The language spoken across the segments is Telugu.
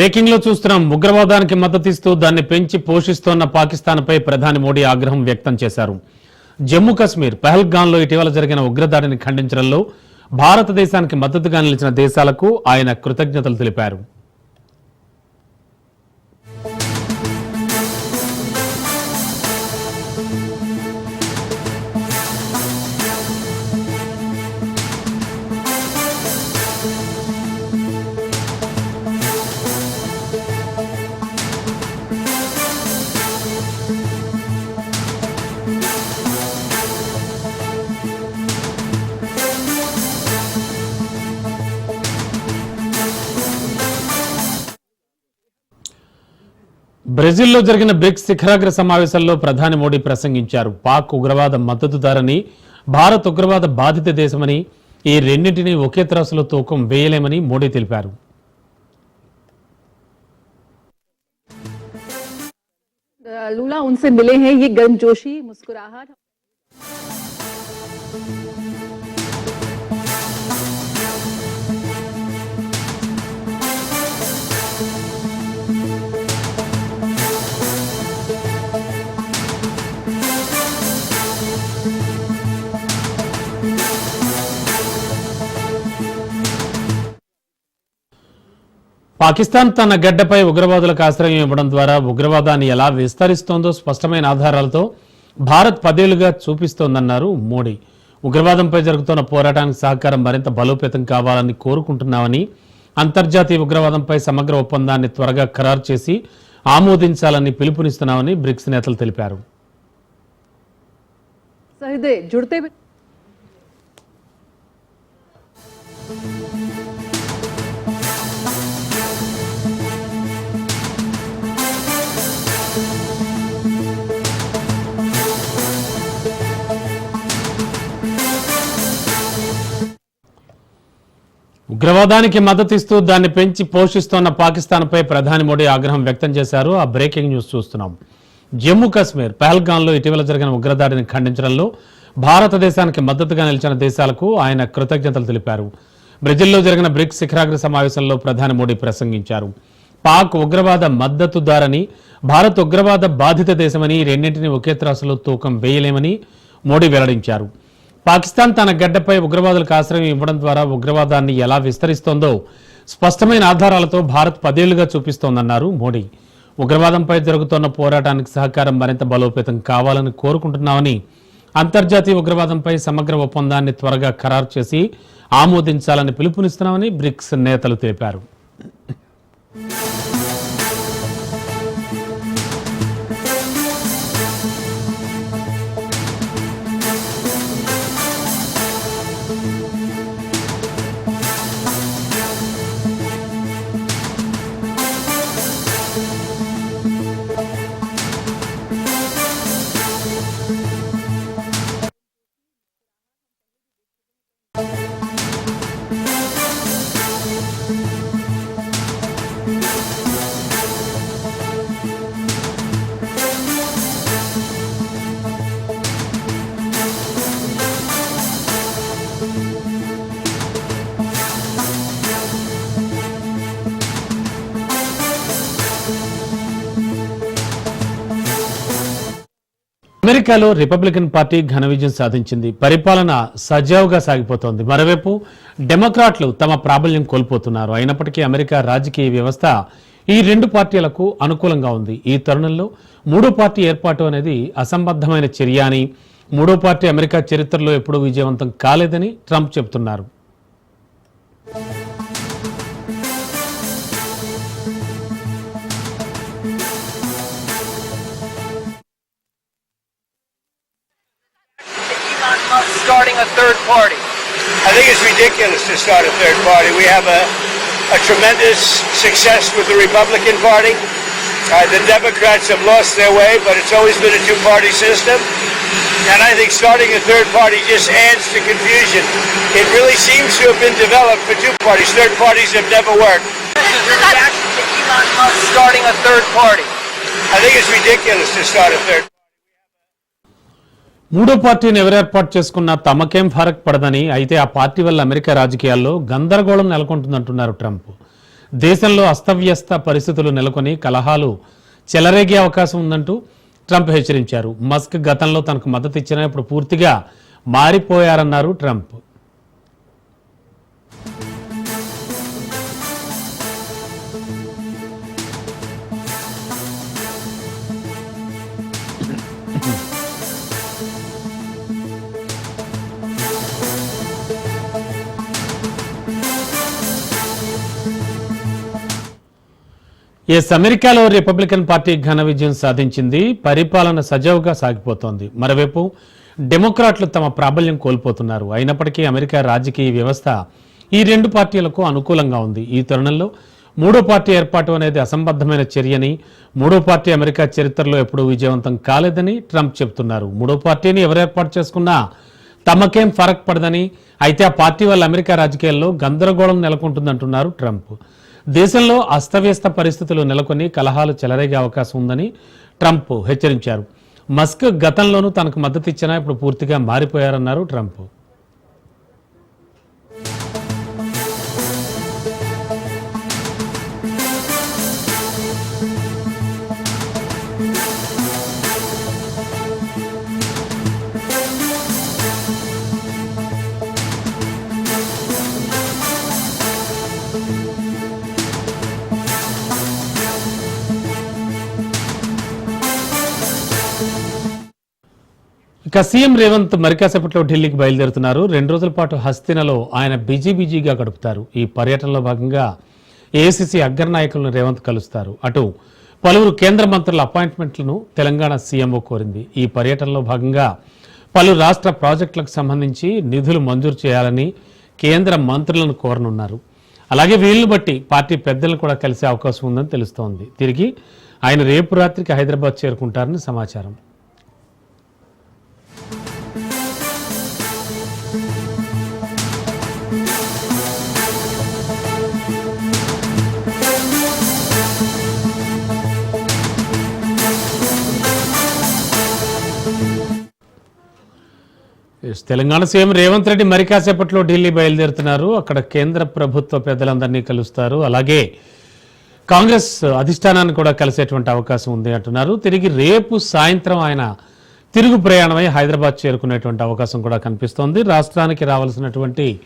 బ్రేకింగ్లో చూస్తున్నాం. ఉగ్రవాదానికి మద్దతిస్తూ దాన్ని పెంచి పోషిస్తోన్న పాకిస్తాన్పై ప్రధాని మోడీ ఆగ్రహం వ్యక్తం చేశారు. జమ్మూ కశ్మీర్ పహల్గాన్లో ఇటీవల జరిగిన ఉగ్రదాడిని ఖండించడంలో భారతదేశానికి మద్దతుగా నిలిచిన దేశాలకు ఆయన కృతజ్ఞతలు తెలిపారు. బ్రెజిల్లో జరిగిన బ్రిక్స్ శిఖరాగ్ర సమావేశంలో ప్రధాని మోడీ ప్రసంగించారు పాక్ ఉగ్రవాద మద్దతుదారని భారత్ ఉగ్రవాద బాధిత దేశమని ఈ రెండింటినీ ఒకే త్రాసులో తూకం వేయలేమని మోడీ తెలిపారు लूला उनसे मिले हैं ये गर्मजोशी मुस्कुराहट పాకిస్తాన్ తన గడ్డపై ఉగ్రవాదులకు ఆశ్రయం ఇవ్వడం ద్వారా ఉగ్రవాదాన్ని ఎలా విస్తరిస్తోందో స్పష్టమైన ఆధారాలతో భారత్ పదేళ్ళుగా చూపిస్తోందన్నారు మోడీ. ఉగ్రవాదంపై జరుగుతున్న పోరాటానికి సహకారం మరింత బలోపేతం కావాలని కోరుకుంటున్నామని అంతర్జాతీయ ఉగ్రవాదంపై సమగ్ర ఒప్పందాన్ని త్వరగా ఖరారు చేసి ఆమోదించాలని పిలుపునిస్తున్నామని బ్రిక్స్ నేతలు తెలిపారు. జుడితే ఉగ్రవాదానికి మద్దతిస్తూ దాన్ని పెంచి పోషిస్తోన్న పాకిస్తాన్పై ప్రధాని మోడీ ఆగ్రహం వ్యక్తం చేశారు. ఆ బ్రేకింగ్ న్యూస్ చూస్తున్నాం. జమ్మూ కాశ్మీర్ పహల్గాన్లో ఇటీవల జరిగిన ఉగ్రదాడిని ఖండించడంలో భారతదేశానికి మద్దతుగా నిలిచిన దేశాలకు ఆయన కృతజ్ఞతలు తెలిపారు. బ్రెజిల్లో జరిగిన బ్రిక్స్ శిఖరాగ్ర సమావేశంలో ప్రధాని మోడీ ప్రసంగించారు. పాక్ ఉగ్రవాద మద్దతుదారని భారత్ ఉగ్రవాద బాధిత దేశమని రెండింటిని ఒకే త్రాసులో తూకం వేయలేమని మోడీ వెల్లడించారు. పాకిస్తాన్ తన గడ్డపై ఉగ్రవాదులకు ఆశ్రయం ఇవ్వడం ద్వారా ఉగ్రవాదాన్ని ఎలా విస్తరిస్తోందో స్పష్టమైన ఆధారాలతో భారత్ పదేళ్ళుగా చూపిస్తోందన్నారు మోడీ. ఉగ్రవాదంపై జరుగుతున్న పోరాటానికి సహకారం మరింత బలోపేతం కావాలని కోరుకుంటున్నామని అంతర్జాతీయ ఉగ్రవాదంపై సమగ్ర ఒప్పందాన్ని త్వరగా ఖరారు చేసి ఆమోదించాలని పిలుపునిస్తున్నామని బ్రిక్స్ నేతలు తెలిపారు. అమెరికాలో రిపబ్లికన్ పార్టీ ఘన విజయం సాధించింది. పరిపాలన సజావుగా సాగిపోతోంది. మరోవైపు డెమోక్రాట్లు తమ ప్రాబల్యం కోల్పోతున్నారు. అయినప్పటికీ అమెరికా రాజకీయ వ్యవస్థ ఈ రెండు పార్టీలకు అనుకూలంగా ఉంది. ఈ తరుణంలో మూడో పార్టీ ఏర్పాటు అనేది అసంబద్ధమైన చర్య అని మూడో పార్టీ అమెరికా చరిత్రలో ఎప్పుడూ విజయవంతం కాలేదని ట్రంప్ చెబుతున్నారు. Party. I think it's ridiculous to start a third party. We have a, a tremendous success with the Republican Party. Uh, the Democrats have lost their way, but it's always been a two-party system. And I think starting a third party just adds to confusion. It really seems to have been developed for two parties. Third parties have never worked. This is your reaction to Elon Musk starting a third party. I think it's ridiculous to start a third మూడో పార్టీని ఎవరేర్పాటు చేసుకున్నా తమకేం ఫరక్ పడదని అయితే ఆ పార్టీ వల్ల అమెరికా రాజకీయాల్లో గందరగోళం నెలకొంటుందంటున్నారు ట్రంప్. దేశంలో అస్తవ్యస్త పరిస్థితులు నెలకొని కలహాలు చెలరేగే అవకాశం ఉందంటూ ట్రంప్ హెచ్చరించారు. మస్క్ గతంలో తనకు మద్దతు ఇచ్చినా ఇప్పుడు పూర్తిగా మారిపోయారన్నారు ట్రంప్. ఎస్ అమెరికాలో రిపబ్లికన్ పార్టీ ఘన విజయం సాధించింది. పరిపాలన సజావుగా సాగిపోతోంది. మరోవైపు డెమోక్రాట్లు తమ ప్రాబల్యం కోల్పోతున్నారు. అయినప్పటికీ అమెరికా రాజకీయ వ్యవస్థ ఈ రెండు పార్టీలకు అనుకూలంగా ఉంది. ఈ తరుణంలో మూడో పార్టీ ఏర్పాటు అనేది అసంబద్ధమైన చర్యని మూడో పార్టీ అమెరికా చరిత్రలో ఎప్పుడూ విజయవంతం కాలేదని ట్రంప్ చెబుతున్నారు. మూడో పార్టీని ఎవరు ఏర్పాటు చేసుకున్నా తమకేం ఫరక్ పడదని అయితే ఆ పార్టీ వల్ల అమెరికా రాజకీయాల్లో గందరగోళం నెలకొంటుందంటున్నారు ట్రంప్. దేశంలో అస్తవ్యస్త పరిస్థితులు నెలకొని కలహాలు చెలరేగే అవకాశం ఉందని ట్రంప్ హెచ్చరించారు. మస్క్ గతంలోనూ తనకు మద్దతు ఇచ్చినా ఇప్పుడు పూర్తిగా మారిపోయారన్నారు ట్రంప్. ఇక సీఎం రేవంత్ మరికాసేపట్లో ఢిల్లీకి బయలుదేరుతున్నారు. రెండు రోజుల పాటు హస్తినలో ఆయన బిజీ బిజీగా గడుపుతారు. ఈ పర్యటనలో భాగంగా ఏసీసీ అగ్రనాయకులను రేవంత్ కలుస్తారు. అటు పలువురు కేంద్ర మంత్రుల అపాయింట్మెంట్లను తెలంగాణ సీఎంఓ కోరింది. ఈ పర్యటనలో భాగంగా పలు రాష్ట్ర ప్రాజెక్టులకు సంబంధించి నిధులు మంజూరు చేయాలని కేంద్ర మంత్రులను కోరనున్నారు. అలాగే వీళ్ళని బట్టి పార్టీ పెద్దలను కూడా కలిసే అవకాశం ఉందని తెలుస్తోంది. తిరిగి ఆయన రేపు రాత్రికి హైదరాబాద్ చేరుకుంటారని సమాచారం. తెలంగాణ సీఎం రేవంత్ రెడ్డి మరి కాసేపట్లో ఢిల్లీ బయలుదేరుతున్నారు. అక్కడ కేంద్ర ప్రభుత్వ పెద్దలందరినీ కలుస్తారు. అలాగే కాంగ్రెస్ అధిష్టానాన్ని కూడా కలిసేటువంటి అవకాశం ఉంది అంటున్నారు. తిరిగి రేపు సాయంత్రం ఆయన తిరుగు ప్రయాణమై హైదరాబాద్ చేరుకునేటువంటి అవకాశం కూడా కనిపిస్తోంది. రాష్ట్రానికి రావాల్సినటువంటి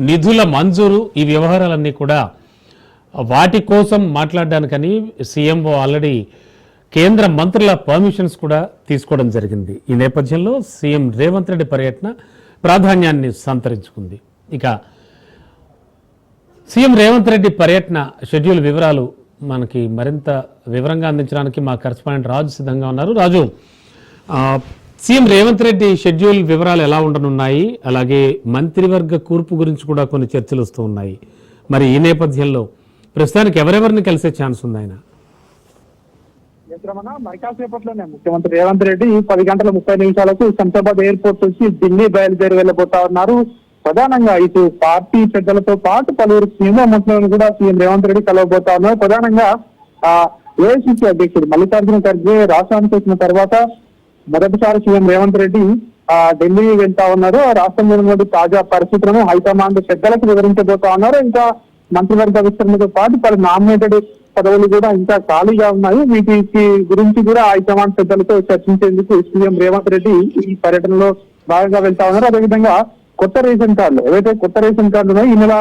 నిధుల మంజూరు ఈ వ్యవహారాలన్నీ కూడా వాటి కోసం మాట్లాడడానికని సీఎంఓ ఆల్రెడీ కేంద్ర మంత్రుల పర్మిషన్స్ కూడా తీసుకోవడం జరిగింది. ఈ నేపథ్యంలో సీఎం రేవంత్ రెడ్డి పర్యటన ప్రాధాన్యాన్ని సంతరించుకుంది. ఇక సీఎం రేవంత్ రెడ్డి పర్యటన షెడ్యూల్ వివరాలు మనకి మరింత వివరంగా అందించడానికి మా కరస్పాండెంట్ రాజు సిద్ధంగా ఉన్నారు. రాజు సీఎం రేవంత్ రెడ్డి షెడ్యూల్ వివరాలు ఎలా ఉండనున్నాయి? అలాగే మంత్రివర్గ కూర్పు గురించి కూడా కొన్ని చర్చలు వస్తూ ఉన్నాయి. మరి ఈ నేపథ్యంలో ప్రస్తుతానికి ఎవరెవరిని కలిసే ఛాన్స్ ఉంది ఆయన? మిత్రమణ ముఖ్యమంత్రి రేవంత్ రెడ్డి పది గంటల ముప్పై నిమిషాలకు శంషాబాద్ ఎయిర్పోర్ట్ నుంచి ఢిల్లీ బయలుదేరి వెళ్ళబోతా ఉన్నారు. ప్రధానంగా ఇటు పార్టీ పెద్దలతో పాటు పలువురు సీనియర్ మంత్రులను కూడా సీఎం రేవంత్ రెడ్డి కలవబోతా ఉన్నారు. ప్రధానంగా ఆ ఏఐసిసి అధ్యక్షుడు మల్లికార్జున ఖర్గే రాష్ట్రానికి వచ్చిన తర్వాత మొదటిసారి సీఎం రేవంత్ రెడ్డి ఆ ఢిల్లీ వెళ్తా ఉన్నారు. ఆ రాష్ట్రంలో ఉన్నటువంటి తాజా పరిస్థితులను హైకమాండ్ పెద్దలకు వివరించబోతా ఉన్నారు. ఇంకా మంత్రివర్గ విస్తరణతో పాటు పలు నామినేటెడ్ పదవులు కూడా ఇంకా ఖాళీగా ఉన్నాయి. వీటికి గురించి కూడా హైకమాండ్ పెద్దలతో చర్చించేందుకు సీఎం రేవంత్ రెడ్డి ఈ పర్యటనలో భాగంగా వెళ్తా ఉన్నారు. అదేవిధంగా కొత్త రేషన్ కార్డులు ఏవైతే కొత్త రేషన్ కార్డులు ఉన్నాయో ఈ నెల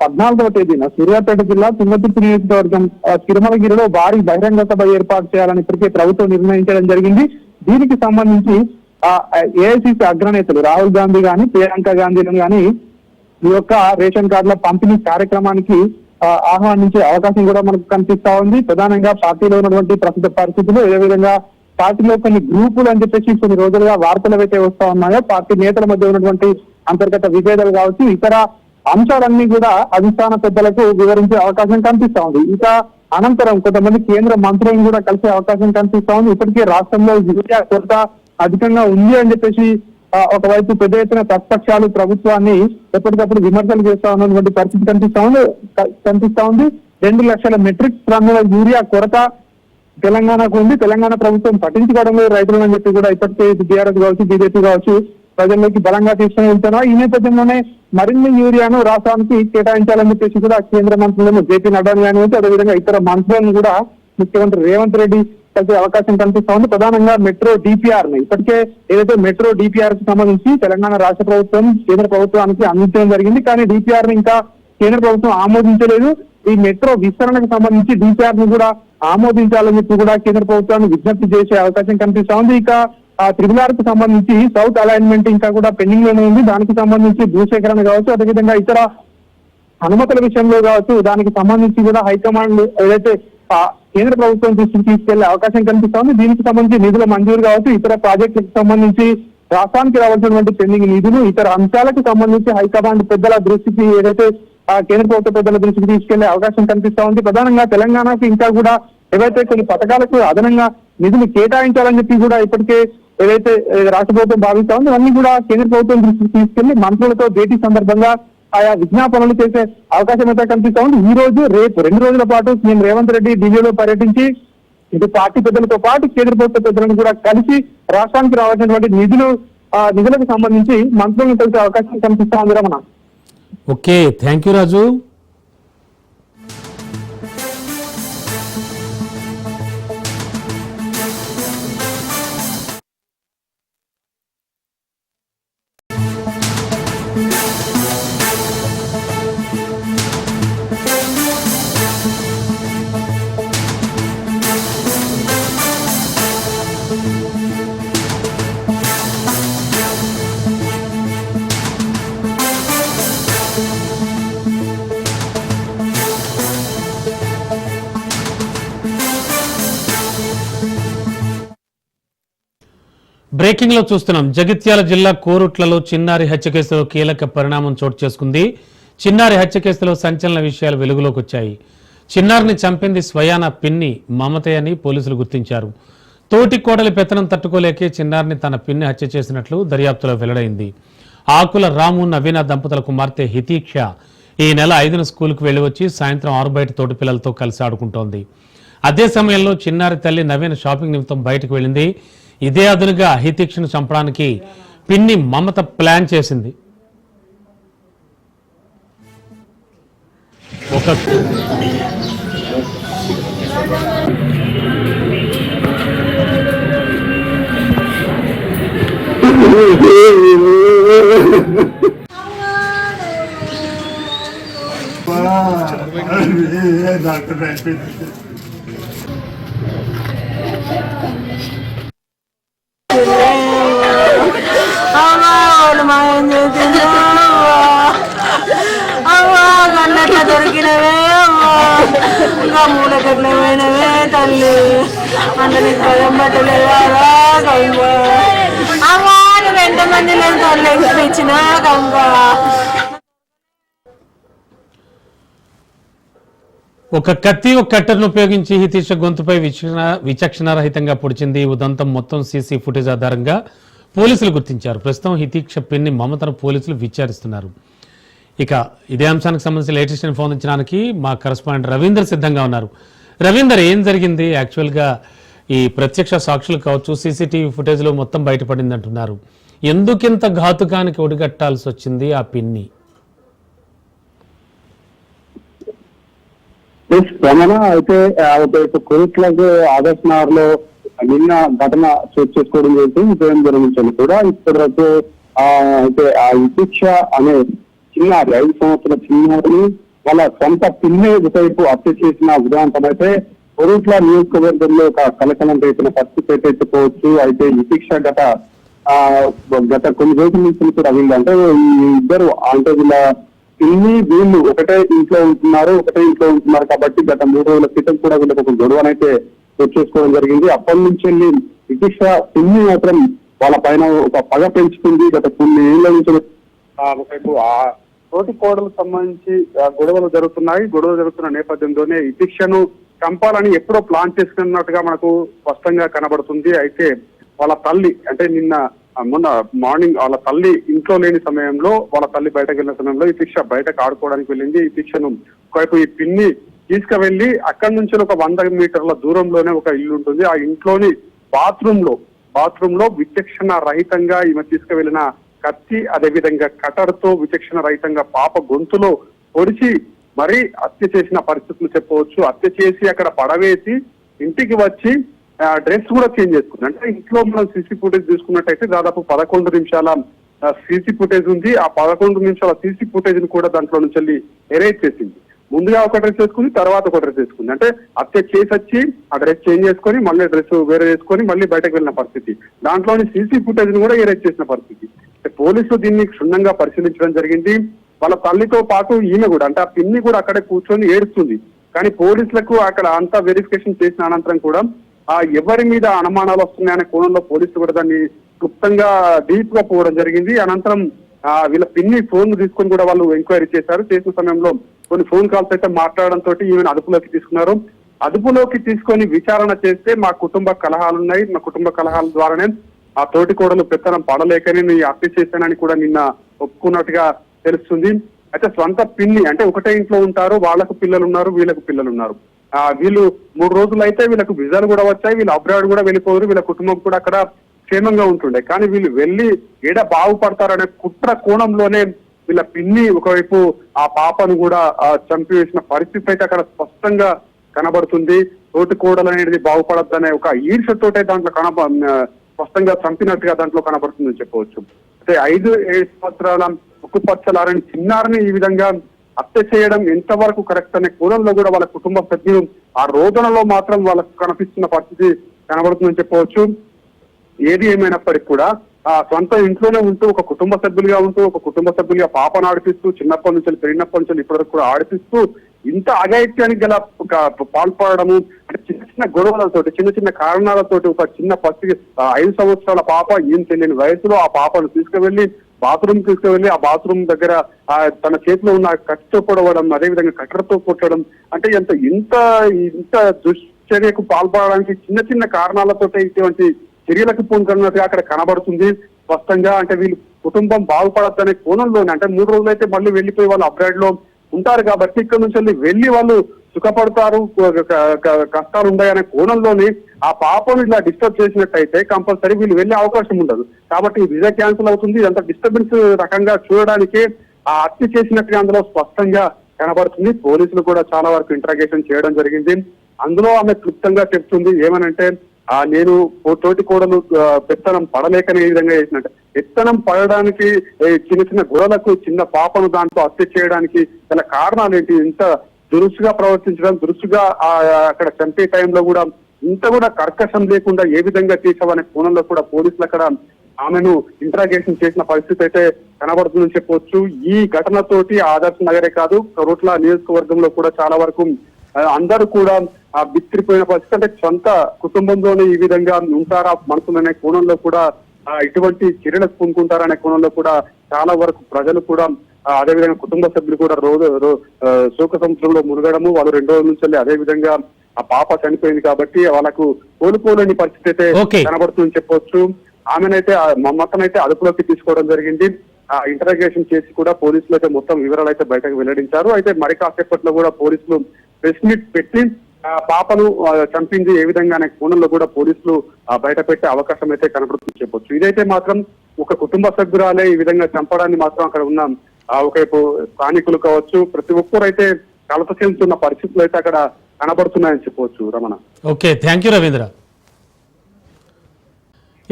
పద్నాలుగవ తేదీన సూర్యాపేట జిల్లా తుంగతుర్తి నియోజకవర్గం తిరుమలగిరిలో భారీ బహిరంగ సభ ఏర్పాటు చేయాలని ఇప్పటికే ప్రభుత్వం నిర్ణయించడం జరిగింది. దీనికి సంబంధించి ఏఐసిసి అగ్రనేతలు రాహుల్ గాంధీ గాని ప్రియాంక గాంధీలను గాని ఈ యొక్క రేషన్ కార్డుల పంపిణీ కార్యక్రమానికి ఆహ్వానించే అవకాశం కూడా మనకు కనిపిస్తా ఉంది. ప్రధానంగా పార్టీలో ఉన్నటువంటి ప్రస్తుత పరిస్థితులు ఏ విధంగా పార్టీలో కొన్ని గ్రూపులు అని చెప్పేసి కొన్ని రోజులుగా వార్తలు అయితే వస్తా ఉన్నాయో పార్టీ నేతల మధ్య ఉన్నటువంటి అంతర్గత విభేదాలు కావచ్చు ఇతర అంశాలన్నీ కూడా అధిష్టాన పెద్దలకు వివరించే అవకాశం కనిపిస్తా ఉంది. ఇంకా అనంతరం కొంతమంది కేంద్ర మంత్రులను కూడా కలిసే అవకాశం కనిపిస్తా ఉంది. ఇప్పటికే రాష్ట్రంలో యూరియా కొరత అధికంగా ఉంది అని చెప్పేసి ఒకవైపు పెద్ద ఎత్తున ప్రతిపక్షాలు ప్రభుత్వాన్ని ఎప్పటికప్పుడు విమర్శలు చేస్తా ఉన్నటువంటి పరిస్థితి కనిపిస్తా ఉంది. కనిపిస్తా ఉంది. రెండు లక్షల మెట్రిక్ టన్నుల యూరియా కొరత తెలంగాణకు ఉంది. తెలంగాణ ప్రభుత్వం పట్టించుకోవడం లేదు రైతులను అని చెప్పి కూడా ఇప్పటికే బీఆర్ఎస్ కావచ్చు బీజేపీ కావచ్చు ప్రజల్లోకి బలంగా తీసుకుని వెళ్తున్నా ఈ నేపథ్యంలోనే మరిన్ని యూరియాను రాష్ట్రానికి కేటాయించాలని చెప్పేసి కూడా కేంద్ర మంత్రులను జేపీ నడ్డాని కానివచ్చు అదేవిధంగా ఇతర మంత్రులను కూడా ముఖ్యమంత్రి రేవంత్ రెడ్డి కలిసే అవకాశం కనిపిస్తా ఉంది ప్రధానంగా మెట్రో డిపిఆర్ని ఇప్పటికే ఏదైతే మెట్రో డిపిఆర్కి సంబంధించి తెలంగాణ రాష్ట్ర ప్రభుత్వం కేంద్ర ప్రభుత్వానికి అందించడం జరిగింది. కానీ డిపిఆర్ని ఇంకా కేంద్ర ప్రభుత్వం ఆమోదించలేదు. ఈ మెట్రో విస్తరణకు సంబంధించి డిపిఆర్ని కూడా ఆమోదించాలని చెప్పి కూడా కేంద్ర ప్రభుత్వాన్ని విజ్ఞప్తి చేసే అవకాశం కనిపిస్తా ఉంది ఇక ఆ త్రిబుల్ ఆర్కు సంబంధించి సౌత్ అలైన్మెంట్ ఇంకా కూడా పెండింగ్లోనే ఉంది. దానికి సంబంధించి భూసేకరణ కావచ్చు అదేవిధంగా ఇతర అనుమతుల విషయంలో కావచ్చు దానికి సంబంధించి కూడా హైకమాండ్ ఏదైతే కేంద్ర ప్రభుత్వం దృష్టికి తీసుకెళ్ళే అవకాశం కనిపిస్తోంది. దీనికి సంబంధించి నిధుల మంజూరు కావచ్చు ఇతర ప్రాజెక్టులకు సంబంధించి రాష్ట్రానికి రావాల్సినటువంటి పెండింగ్ నిధులు ఇతర అంశాలకు సంబంధించి హైకమాండ్ పెద్దల దృష్టికి ఏదైతే కేంద్ర ప్రభుత్వ పెద్దల దృష్టికి తీసుకెళ్ళే అవకాశం కనిపిస్తా ఉంది ప్రధానంగా తెలంగాణకు ఇంకా కూడా ఏవైతే కొన్ని పథకాలకు అదనంగా నిధులు కేటాయించాలని చెప్పి కూడా ఇప్పటికే ఏదైతే రాష్ట్ర ప్రభుత్వం భావిస్తా ఉందో అన్ని కూడా కేంద్ర ప్రభుత్వం దృష్టికి తీసుకెళ్ళి మంత్రులతో భేటీ సందర్భంగా ఆయా విజ్ఞాపనలు చేసే అవకాశం అయితే కనిపిస్తా ఉంది. ఈ రోజు రేపు రెండు రోజుల పాటు సీఎం రేవంత్ రెడ్డి ఢిల్లీలో పర్యటించి ఇటు పార్టీ పెద్దలతో పాటు కేంద్ర ప్రభుత్వ పెద్దలను కూడా కలిసి రాష్ట్రానికి రావాల్సినటువంటి నిధులు నిధులకు సంబంధించి మంత్రులను కలిసే అవకాశం కనిపిస్తా ఉంది Ramana. Okay thank you Raju. బ్రేకింగ్లో చూస్తున్నాం. జగిత్యాల జిల్లా కోరుట్లలో చిన్నారి హత్య కేసులో కీలక పరిణామం చోటు చేసుకుంది. చిన్నారి హత్య కేసులో సంచలన విషయాలు వెలుగులోకి వచ్చాయి. చిన్నారిని చంపింది స్వయాన పిన్ని మమతే అని పోలీసులు గుర్తించారు. తోటి కోడలి పెత్తనం తట్టుకోలేకే చిన్నారిని తన పిన్ని హత్య చేసినట్లు దర్యాప్తులో వెల్లడైంది. ఆకుల రాము నవీన దంపతుల కుమార్తె హితీక్ష ఈ నెల ఐదున స్కూల్కు వెళ్ళి వచ్చి సాయంత్రం ఆరు బయట తోటి పిల్లలతో కలిసి ఆడుకుంటోంది. అదే సమయంలో చిన్నారి తల్లి నవీన షాపింగ్ నిమిత్తం బయటకు వెళ్ళింది. ఇదే అదునుగా హితీక్షను చంపడానికి పిన్ని మమత ప్లాన్ చేసింది. ఒక మాయం చేసిండు అమ్మా కన్నట్ల దొరికినవే అమ్మా. ఇంకా మూలకెట్ల పోయినవే తల్లి. అందరి భయం పట్టలేదా అమ్మా నువ్వు ఎంతమంది నేను తల్లి ఇచ్చిన కంక ఒక కత్తి ఒక కట్టర్ను ఉపయోగించి హితీష గొంతుపై విచక్షణ విచక్షణారహితంగా పొడిచింది ఉదంతం మొత్తం సీసీ ఫుటేజ్ ఆధారంగా. పోలీసులు గుర్తించారు. ప్రస్తుతం హితీక్ష పిన్ని మమతను పోలీసులు విచారిస్తున్నారు. ఇక ఇదే అంశానికి సంబంధించి లేటెస్ట్ ఇన్ఫో మా కరస్పాండెంట్ రవీందర్ సిద్ధంగా ఉన్నారు. రవీందర్ ఏం జరిగింది? యాక్చువల్గా ఈ ప్రత్యక్ష సాక్షులు కావచ్చు సీసీటీవీ ఫుటేజ్లో మొత్తం బయటపడింది అంటున్నారు. ఎందుకింత ఘాతుకానికి ఒడిగట్టాల్సి వచ్చింది ఆ పిన్ని? అయితే ఒక కోరికలకు ఆగస్ట్ నగర్లో నిన్న ఘటన చోటు చేసుకోవడం జరిగింది. ఉదయం జరిగించండి కూడా ఇప్పటి వరకు ఆ అయితే ఆ విశిక్ష అనే చిన్నారి ఐదు సంవత్సరాల చిన్నారిని వాళ్ళ సొంత పిల్లి వైపు హత్య చేసిన ఉదాహరణ అయితే కొరుట్ల నియోజకవర్గంలో ఒక కలకలం రేపిన పరిస్థితి అయితే చెప్పుకోవచ్చు అయితే విశిక్ష గత ఆ గత కొన్ని రోజుల నుంచి కూడా అయింది అంటే ఈ ఇద్దరు అంటే వీళ్ళ పిల్లి వీళ్ళు ఒకటే ఇంట్లో ఉంటున్నారు ఒకటే ఇంట్లో ఉంటున్నారు కాబట్టి గత మూడు రోజుల క్రితం కూడా వీళ్ళకి ఒక గొడవనైతే చేసుకోవడం జరిగింది. అప్పటి నుంచి వెళ్ళి విశిక్ష మాత్రం వాళ్ళ పైన ఒక పగ పెంచుకుంది. గత కొన్ని ఏళ్ళ నుంచి ఆ తోటి కోడలకు సంబంధించి గొడవలు జరుగుతున్నాయి. గొడవలు జరుగుతున్న నేపథ్యంలోనే ఈ శిక్షను చంపాలని ఎప్పుడో ప్లాన్ చేసుకున్నట్టుగా మనకు స్పష్టంగా కనబడుతుంది. అయితే వాళ్ళ తల్లి అంటే నిన్న మొన్న మార్నింగ్ వాళ్ళ తల్లి ఇంట్లో లేని సమయంలో వాళ్ళ తల్లి బయటకు వెళ్ళిన సమయంలో ఈ శిక్ష బయటకు ఆడుకోవడానికి వెళ్ళింది. ఈ శిక్షను ఒకవైపు ఈ పిన్ని తీసుకువెళ్ళి అక్కడి నుంచి ఒక వంద మీటర్ల దూరంలోనే ఒక ఇల్లు ఉంటుంది. ఆ ఇంట్లోని బాత్రూమ్లో బాత్రూమ్లో విచక్షణ రహితంగా ఈమె తీసుకువెళ్ళిన కత్తి అదేవిధంగా కటర్తో విచక్షణ రహితంగా పాప గొంతులో పొడిచి మరీ హత్య చేసిన పరిస్థితులు చెప్పవచ్చు. హత్య చేసి అక్కడ పడవేసి ఇంటికి వచ్చి డ్రెస్ కూడా చేంజ్ చేసుకుంది అంటే ఇంట్లో మనం సీసీ ఫుటేజ్ తీసుకున్నట్టయితే దాదాపు పదకొండు నిమిషాల సీసీ ఫుటేజ్ ఉంది. ఆ పదకొండు నిమిషాల సీసీ ఫుటేజ్ని కూడా దాంట్లో నుంచి వెళ్ళి ఎరేజ్ చేసింది. ముందుగా ఒక డ్రెస్ వేసుకుంది తర్వాత ఒక డ్రెస్ వేసుకుంది. అంటే హత్య చేసి వచ్చి ఆ డ్రెస్ చేంజ్ చేసుకొని మళ్ళీ డ్రెస్ వేరే వేసుకొని మళ్ళీ బయటకు వెళ్ళిన పరిస్థితి. దాంట్లోని సీసీ ఫుటేజ్ని కూడా ఎరేజ్ చేసిన పరిస్థితి. పోలీసులు దీన్ని క్షుణ్ణంగా పరిశీలించడం జరిగింది. వాళ్ళ తల్లితో పాటు ఈమె కూడా అంటే ఆ పిన్ని కూడా అక్కడే కూర్చొని ఏడుస్తుంది. కానీ పోలీసులకు అక్కడ అంతా వెరిఫికేషన్ చేసిన అనంతరం కూడా ఆ ఎవరి మీద అనుమానాలు వస్తున్నాయనే కోణంలో పోలీసులు కూడా దాన్ని క్లుప్తంగా డీప్గా పోవడం జరిగింది. అనంతరం ఆ వీళ్ళ పిన్ని ఫోన్ తీసుకొని కూడా వాళ్ళు ఎంక్వైరీ చేశారు. చేసిన సమయంలో కొన్ని ఫోన్ కాల్స్ అయితే మాట్లాడడంతో ఈమెను అదుపులోకి తీసుకున్నారు. అదుపులోకి తీసుకొని విచారణ చేస్తే మా కుటుంబ కలహాలు ఉన్నాయి. మా కుటుంబ కలహాల ద్వారానే ఆ తోటి కోడలు పెత్తనం పడలేకనే నేను హత్య చేశానని కూడా నిన్న ఒప్పుకున్నట్టుగా తెలుస్తుంది. అయితే స్వంత పిన్ని అంటే ఒకటే ఇంట్లో ఉంటారు వాళ్ళకు పిల్లలు ఉన్నారు వీళ్ళకు పిల్లలు ఉన్నారు ఆ వీళ్ళు మూడు రోజులు అయితే వీళ్ళకు విజాలు కూడా వచ్చాయి వీళ్ళు అబ్రాడ్ కూడా వెళ్ళిపోరు వీళ్ళ కుటుంబం కూడా అక్కడ క్షేమంగా ఉంటుండే. కానీ వీళ్ళు వెళ్ళి ఏడ బాగుపడతారనే కుట్ర కోణంలోనే వీళ్ళ పిన్ని ఒకవైపు ఆ పాపను కూడా ఆ, చంపివేసిన పరిస్థితి అయితే అక్కడ స్పష్టంగా కనబడుతుంది. తోటి కోడలు అనేది బాగుపడద్దనే ఒక ఈర్షతోటే దాంట్లో కనబ స్పష్టంగా చంపినట్టుగా దాంట్లో కనబడుతుందని చెప్పవచ్చు. అంటే ఐదు ఏడు సంవత్సరాల ఉక్కు పచ్చలారని చిన్నారిని ఈ విధంగా హత్య చేయడం ఎంతవరకు కరెక్ట్ అనే కోణంలో కూడా వాళ్ళ కుటుంబ సభ్యులు ఆ రోదనలో మాత్రం వాళ్ళకు కనిపిస్తున్న పరిస్థితి కనబడుతుందని చెప్పవచ్చు. ఏది ఏమైనప్పటికీ కూడా సొంత ఇంట్లోనే ఉంటూ ఒక కుటుంబ సభ్యులుగా ఉంటూ ఒక కుటుంబ సభ్యులుగా పాపను ఆడిపిస్తూ చిన్నప్పటి నుంచి పెరిగినప్పటి నుంచి ఇప్పటివరకు కూడా ఆడిపిస్తూ ఇంత అఘాయిత్యానికి గల పాల్పడము అంటే చిన్న చిన్న గొడవలతో చిన్న చిన్న కారణాలతోటి ఒక చిన్న పసి ఐదు సంవత్సరాల పాప ఏం తెలియని వయసులో ఆ పాపను తీసుకువెళ్ళి బాత్రూమ్ తీసుకువెళ్ళి ఆ బాత్రూమ్ దగ్గర తన చేతిలో ఉన్న కత్తితో పొడవడం అదేవిధంగా కట్టడతో కొట్టడం అంటే ఎంత ఇంత ఇంత దుశ్చర్యకు పాల్పడడానికి చిన్న చిన్న కారణాలతో ఇటువంటి చర్యలకు పూనుకున్నట్టుగా అక్కడ కనబడుతుంది. స్పష్టంగా అంటే వీళ్ళు కుటుంబం బాగుపడద్దనే కోణంలోనే అంటే మూడు రోజులు అయితే మళ్ళీ వెళ్ళిపోయి వాళ్ళు అబ్రాడ్లో ఉంటారు కాబట్టి ఇక్కడ నుంచి వెళ్ళి వెళ్ళి వాళ్ళు సుఖపడతారు కష్టాలు ఉన్నాయనే కోణంలోని ఆ పాపను ఇలా డిస్టర్బ్ చేసినట్టయితే కంపల్సరీ వీళ్ళు వెళ్ళే అవకాశం ఉండదు. కాబట్టి ఈ క్యాన్సిల్ అవుతుంది. ఇదంతా డిస్టర్బెన్స్ రకంగా చూడడానికి ఆ హత్య చేసినట్టుగా అందులో స్పష్టంగా కనబడుతుంది. పోలీసులు కూడా చాలా వరకు ఇంటరాగేషన్ చేయడం జరిగింది. అందులో ఆమె క్లుప్తంగా చెప్తుంది ఏమనంటే ఆ నేను ఓ తోటి కూడా పెత్తనం పడలేకనే ఈ విధంగా చేసినట్టు. పెత్తనం పడడానికి చిన్న చిన్న గొడవలకు చిన్న పాపను దాంట్లో హత్య చేయడానికి గల కారణాలు ఏంటి? ఇంత దురుసుగా ప్రవర్తించడం దురుసుగా ఆ, అక్కడ చంపే టైంలో కూడా ఇంత కూడా కర్కశం లేకుండా ఏ విధంగా చేసావనే కోణంలో కూడా పోలీసులు అక్కడ ఆమెను ఇంటరాగేషన్ చేసిన పరిస్థితి అయితే కనబడుతుందని చెప్పవచ్చు ఈ ఘటనతోటి ఆదర్శ్ నగరే కాదు రోట్ల నియోజకవర్గంలో కూడా చాలా వరకు అందరూ కూడా ఆ బిత్తిరిపోయిన పరిస్థితి. అంటే సొంత కుటుంబంలోనే ఈ విధంగా ఉంటారా మనుషులనే కోణంలో కూడా ఇటువంటి చర్యలకు పూనుకుంటారనే కోణంలో కూడా చాలా వరకు ప్రజలు కూడా అదేవిధంగా కుటుంబ సభ్యులు కూడా రోజు శోక సముద్రంలో మునగడము వాళ్ళు రెండు రోజుల నుంచి వెళ్ళి అదే విధంగా ఆ పాప చనిపోయింది కాబట్టి వాళ్ళకు కోలుకోలేని పరిస్థితి అయితే. కనబడుతుందని చెప్పొచ్చు. ఆమెనైతే మొత్తం మమ్మతనైతే అదుపులోకి తీసుకోవడం జరిగింది. ఆ ఇంటరాగేషన్ చేసి కూడా పోలీసులు అయితే మొత్తం వివరాలు అయితే బయటకు వెల్లడించారు. అయితే మరి కాసేపట్లో కూడా పోలీసులు ప్రెస్ మీట్ పెట్టి పాపను చంపింది ఏ విధంగా అనే కోణంలో కూడా పోలీసులు బయట పెట్టే అవకాశం అయితే కనబడుతుంది చెప్పొచ్చు. ఇదైతే మాత్రం ఒక కుటుంబ సభ్యురాలే ఈ విధంగా చంపడాన్ని మాత్రం అక్కడ ఉన్న ఆ, ఒకవైపు స్థానికులు కావచ్చు ప్రతి ఒక్కరు అయితే కలత చెందుతున్న పరిస్థితులు అయితే అక్కడ కనబడుతున్నాయని చెప్పవచ్చు Ramana. Okay thank you Ravindra.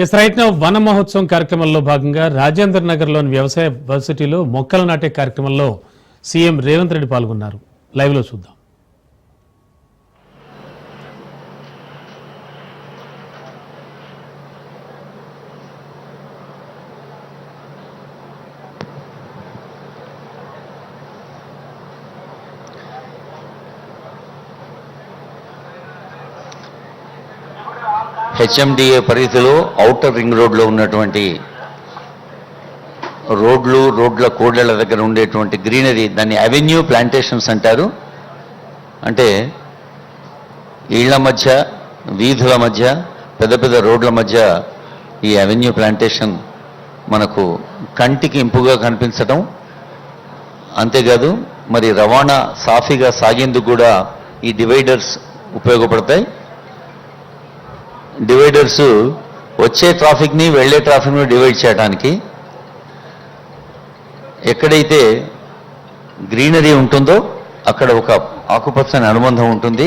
Yes right Vana Mahotsavam కార్యక్రమంలో భాగంగా రాజేంద్ర నగర్లోని వ్యవసాయ వర్సిటీలో మొక్కలు నాటే కార్యక్రమంలో సీఎం రేవంత్ రెడ్డి పాల్గొన్నారు. లైవ్లో చూద్దాం. హెచ్ఎండిఏ పరిధిలో ఔటర్ రింగ్ రోడ్లో ఉన్నటువంటి రోడ్లు రోడ్ల కోడళ్ళ దగ్గర ఉండేటువంటి గ్రీనరీ దాన్ని అవెన్యూ ప్లాంటేషన్స్ అంటారు. అంటే ఇళ్ళ మధ్య వీధుల మధ్య పెద్ద పెద్ద రోడ్ల మధ్య ఈ అవెన్యూ ప్లాంటేషన్ మనకు కంటికి ఇంపుగా కనిపించటం. అంతేకాదు మరి రవాణా సాఫీగా సాగేందుకు కూడా ఈ డివైడర్స్ ఉపయోగపడతాయి. డివైడర్స్ వచ్చే ట్రాఫిక్ని వెళ్ళే ట్రాఫిక్ను డివైడ్ చేయడానికి ఎక్కడైతే గ్రీనరీ ఉంటుందో అక్కడ ఒక ఆకుపచ్చని అనుబంధం ఉంటుంది.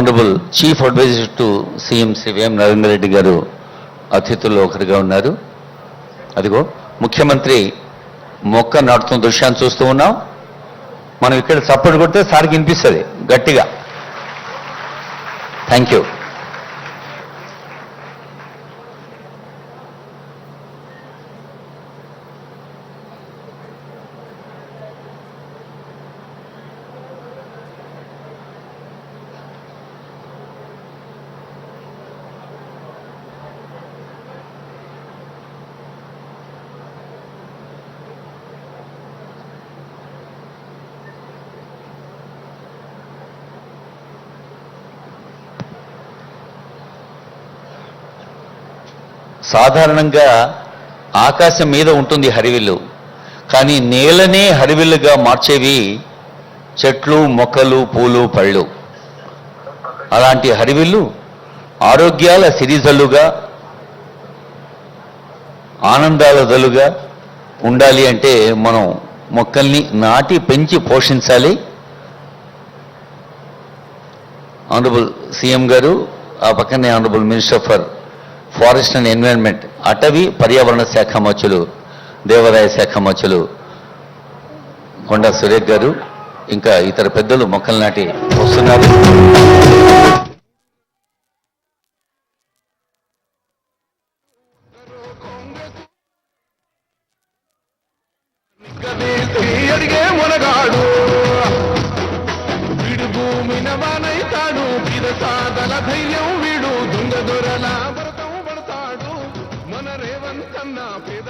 Honourable chief adviser to CM Shri Vem Narender Reddy గారు అతిథుల్లో ఒకరిగా ఉన్నారు. అదిగో ముఖ్యమంత్రి మొక్క నాటుతున్న దృశ్యాన్ని చూస్తూ ఉన్నాం. మనం ఇక్కడ సపోర్ట్ కొడితే సార్కి వినిపిస్తుంది గట్టిగా. థ్యాంక్ యూ సాధారణంగా ఆకాశం మీద ఉంటుంది హరివిల్లు. కానీ నేలనే హరివిల్లుగా మార్చేవి చెట్లు మొక్కలు పూలు పళ్ళు. అలాంటి హరివిల్లు ఆరోగ్యాల సిరిజల్లుగా ఆనందాల దలుగా ఉండాలి అంటే మనం మొక్కల్ని నాటి పెంచి పోషించాలి. ఆనరబుల్ సీఎం గారు ఆ పక్కనే honourable minister for forest and environment అటవీ పర్యావరణ శాఖ మచ్చులు దేవాదాయ శాఖ మచ్చులు కొండా సురేఖ్ గారు ఇంకా ఇతర పెద్దలు మొక్కలు నాటి వస్తున్నారు.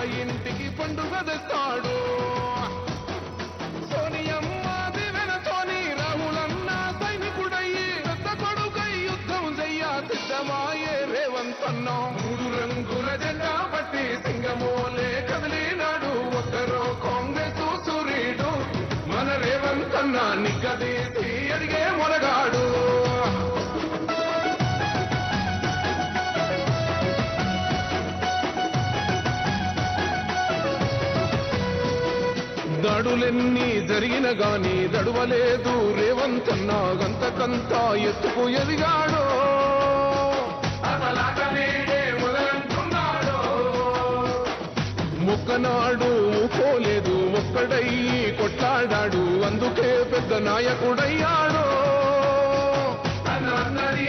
ఇంటికి పండుగ తెస్తాడు సోనియమ్మ దివెన సోని రాహులన్న సైనికుడయ్యి పెద్ద కొడుకై యుద్ధం చెయ్య సిద్ధమాయే రేవంతన్న. మూడు రంగుల జెండా పట్టి సింగమోలే కదిలినాడు. ఒక్కరో కాంగ్రెస్ సూర్యుడు మన రేవంతన్న నిగ్గదీసి అడిగే మొరగాడు. దడులెన్ని జరిగిన గాని దడువలేదు. రేవంతన్న గంతకంత ఎత్తుకు ఎదిగాడో. ముక్కనాడు పోలేదు ఒక్కడయ్యి కొట్లాడాడు. అందుకే పెద్ద నాయకుడయ్యాడు. అన్నది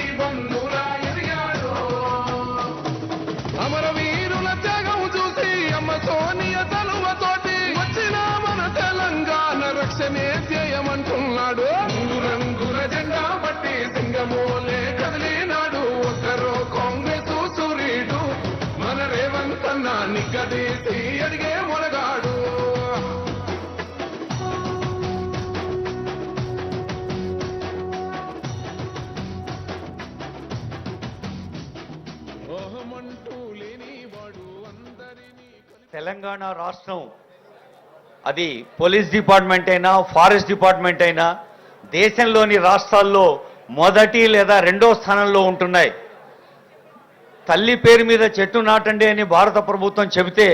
రేవంతన్న లేనివాడు తెలంగాణ రాష్ట్రం. అది పోలీస్ డిపార్ట్మెంట్ అయినా ఫారెస్ట్ డిపార్ట్మెంట్ అయినా దేశంలోని రాష్ట్రాల్లో మొదటి లేదా రెండో స్థానంలో ఉంటున్నాయి. తల్లి పేరు మీద చెట్టు నాటండి అని భారత ప్రభుత్వం చెబితే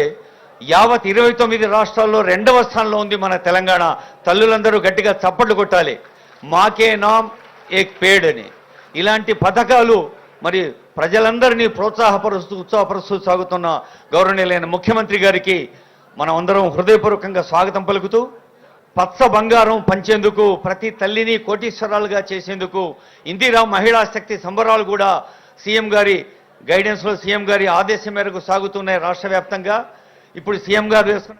యావత్ ఇరవై తొమ్మిది రాష్ట్రాల్లో రెండవ స్థానంలో ఉంది మన తెలంగాణ. తల్లులందరూ గట్టిగా చప్పట్లు కొట్టాలి. మాకే నామ్ ఏక్ పేడ్ అని. ఇలాంటి పథకాలు మరి ప్రజలందరినీ ప్రోత్సాహపరుస్తూ ఉత్సాహపరుస్తూ సాగుతున్న గౌరవనీయులైన ముఖ్యమంత్రి గారికి మనం అందరం హృదయపూర్వకంగా స్వాగతం పలుకుతూ పచ్చ బంగారం పంచేందుకు ప్రతి తల్లిని కోటీశ్వరాలుగా చేసేందుకు ఇందిరా మహిళా శక్తి సంబరాలు కూడా సీఎం గారి గైడెన్స్లో సీఎం గారి ఆదేశం మేరకు సాగుతున్నాయి రాష్ట్ర వ్యాప్తంగా. ఇప్పుడు సీఎం గారు వేసుకున్న